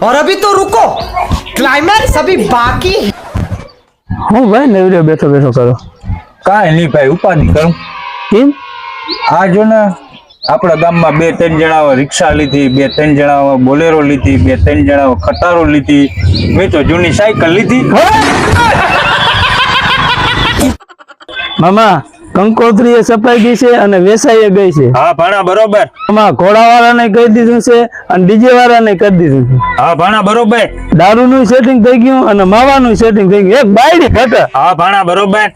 और अभी तो रुको क्लाइमैक्स अभी बाकी है હું ભાઈ નવરે બેઠો બેઠો કરો કાંઈ નહીં ભાઈ ઉપાધિ કરું કેમ આ જો ને આપણા ગામમાં બે ત્રણ જણાઓ રિક્ષા લીધી બે ત્રણ જણાઓ બોલેરો લીધી બે ત્રણ જણાઓ ખટારો લીધી મેં તો જૂની સાયકલ લીધી મામા કંકોત્રી એ સપાઈ ગઈ છે અને વેસાઈ ગઈ છે. હા ભાણા બરોબર. આમાં ઘોડાવાળાને કહી દીધું છે અને ડીજે વાળાને કરી દીધું છે. હા ભાણા બરોબર. દારૂનું સેટિંગ થઈ ગયું અને માવાનું સેટિંગ થઈ ગયું. એક બાયડી ઘટે હા ભાણા બરોબર.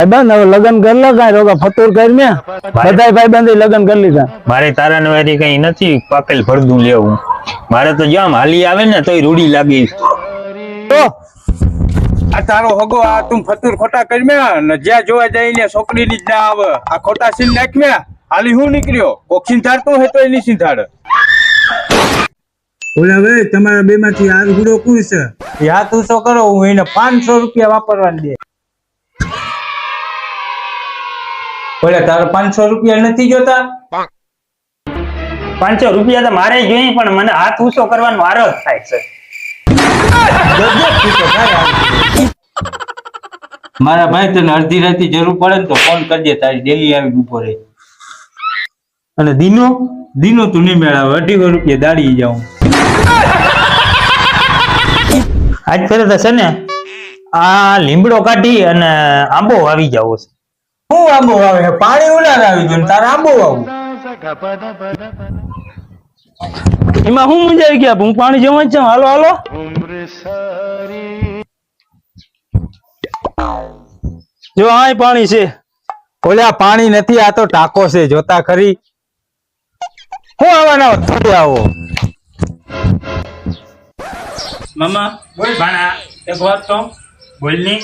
ભાઈબંધ હવે લગ્ન કરી લો કાંઈ રોગા ફતુર કરી મેં. બધાય ભાઈબંધી લગ્ન કરી લીધા. મારે તારા વારી કઈ નથી પાકેલ ભરદું લેવું. મારે તો જામ હાલી આવે ને તોય રૂડી લાગી. તો આ તારો હગો આ તું ફતુર ખોટા કરી મે ને જ્યાં જોવા જઈને છોકરીની જ ના આવે. આ ખોટા સીન નાખ મે હાલી હું નીકળ્યો? કોક સિંધાડતો હોય તો એની સિંધાડ. ઓલા ભાઈ તમારા બે માંથી હાથ ગુડો કોણ છે? યા તું કરો હું એને પાંચસો રૂપિયા વાપરવાની દે. ઓલા તારે પાંચસો રૂપિયા નથી જોતા? પાંચસો રૂપિયા તો મારે જોઈએ પણ મને હાથ ઊંચો કરવાનો વારો થાય છે. મારા ભાઈ તને અડધી રાતે જરૂર પડે ને તો ફોન કરજે તારી ડેલી આવી ઊભો રહે. અને દિનો? દિનો તું નહીં મેળાવે અઢીસો રૂપિયા દાડી જાઉં. આજ ફેરે થશે ને આ લીમડો કાઢી અને આંબો આવી જાવ છે. હું આંબો આવે પાણી ઉલાર આવી ગયું તારે આંબો આવું એમાં હું મુંજાઈ ગયા? હું પાણી જવા જ હાલો હાલો. જો આ પાણી છે. ઓલા પાણી નથી આ તો ટાકો છે. જોતા ખરી. હું આવવાના થોડી આવો. મામા બોલ ભાણા. એક વાત તો બોલની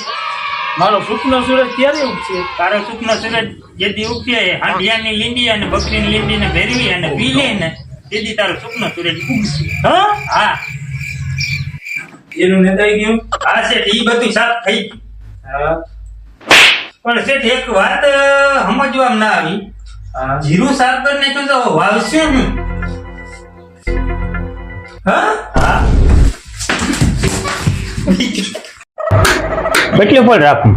મારો સુખનો સુરજ ક્યારે ઉગશે? તારો સુખનો સૂરજ જેથી ઉગશે હાંડિયાની લીંડી અને બકરીની લીંડી ને ભેરવી અને પી લે ને. તેથી તારો સુખનો સૂરજ ઉગશે હા? હા. એનું નેતાઈ ગયું? આ શેઠ ઈ બધું સાફ થઈ ગયું. પણ શેઠ એક વાત સમજવામાં ના આવી. જીરું સાફ કરી નાખ્યું તો વાવશે હું? હા. હા કેટલો પણ રાખું?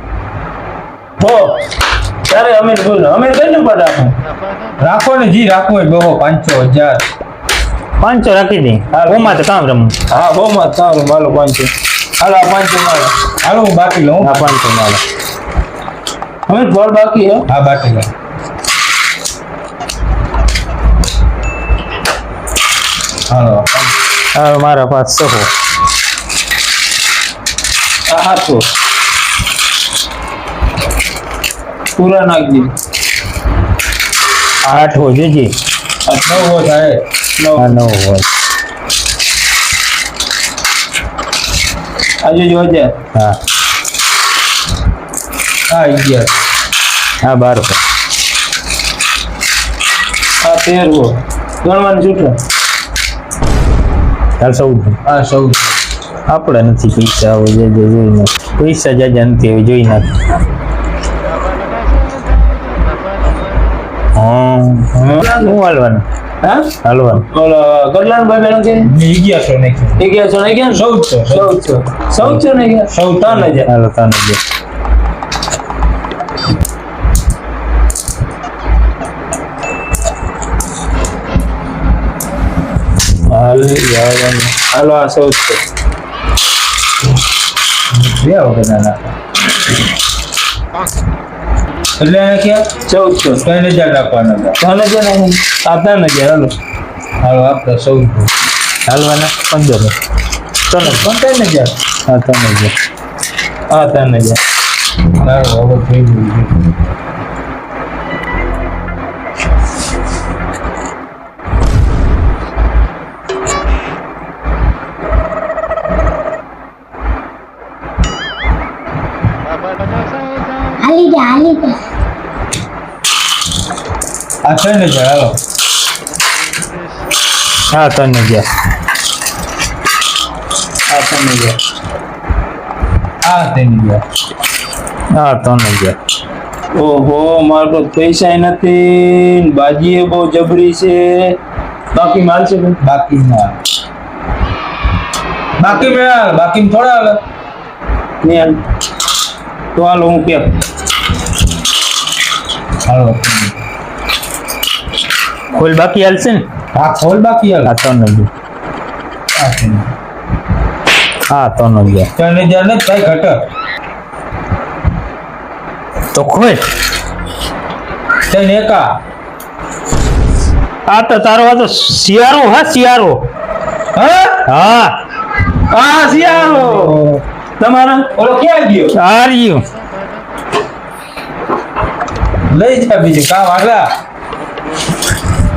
હો ત્યારે અમે બોલો અમે કઈ નંબર રાખો? રાખો ને જી રાખો હોય બહો પાંચસો હજાર. પાંચસો રાખી દે. ઓમાં તો કામ રમું. હા બહુ કામ રમું. માલો પાંચસો. હાલો આ પાંચસો માલો હાલો હું બાકી લઉં. આ પાંચસો માલો અમે બોલ બાકી હે. હા બાકી લઉં. હાલો હાલો મારા પાંચ હા. આ હાથો પૂરા નાખજે. આઠ હો જોજે નવ થાય આ નવ. હોય. આજે જોજે હા. હા અગિયાર. હા બાર હો તેર હો ગણવાની છૂટે હા ચૌદ હા ચૌદ. આપણે નથી પૈસા હોય પૈસા જાજા નથી હોય જોઈ નાખ હા શું હાલવાનું? હા? હાલવાનું. ઓલો ગગલાન ભાઈ કે? અગિયારસો નાખ્યું અગિયારસો ને સૌ છો સૌ છો. ને ગયા ચૌદ ત્રણ હજાર હાલો આ બે વખત ના એટલે ક્યાં ચૌદસો ત્રણ હજાર નાખવાના હતા. ત્રણ હજાર ત્રણ હજાર હાલો. હાલો આપણે ચૌદ હાલવાના પંદર ત્રણ પણ ત્રણ હજાર? હા ત્રણ હજાર. હા ત્રણ હજાર. સારું હવે થઈ ગયું છે હાલી જા હાલી જા આ ત્રણ હજાર હાલો હા ત્રણ હજાર આ ત્રણ હજાર આ ત્રણ હજાર હા ત્રણ હજાર ઓહો મારે તો પૈસા નથી બાજીએ બહુ જબરી છે બાકી માલ છે ભાઈ? બાકી ના બાકી મેં બાકી થોડા હાલે નહીં હાલ. તો હાલો હું પેક હાલો ખોલ બાકી હાલશે ને આ ખોલ બાકી હાલે આ ત્રણ જ હા ત્રણ જ ગયા તને જ્યાં ને થાય ઘટ તો ખોલ તને એકા આ તો તારો આ તો શિયાળો હા શિયાળો હા હા હા શિયાળો તમારા ઓલો ક્યાં ગયો આ રહ્યું લઈ જા બીજું કામ આગળ.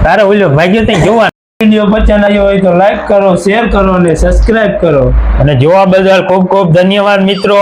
તારે ઓલો ભાગ્યો ત્યાં જોવા વીડિયો પસંદ આવ્યો હોય તો લાઈક કરો શેર કરો અને સબસ્ક્રાઇબ કરો. અને જોવા બદલ ખૂબ ખૂબ ધન્યવાદ મિત્રો.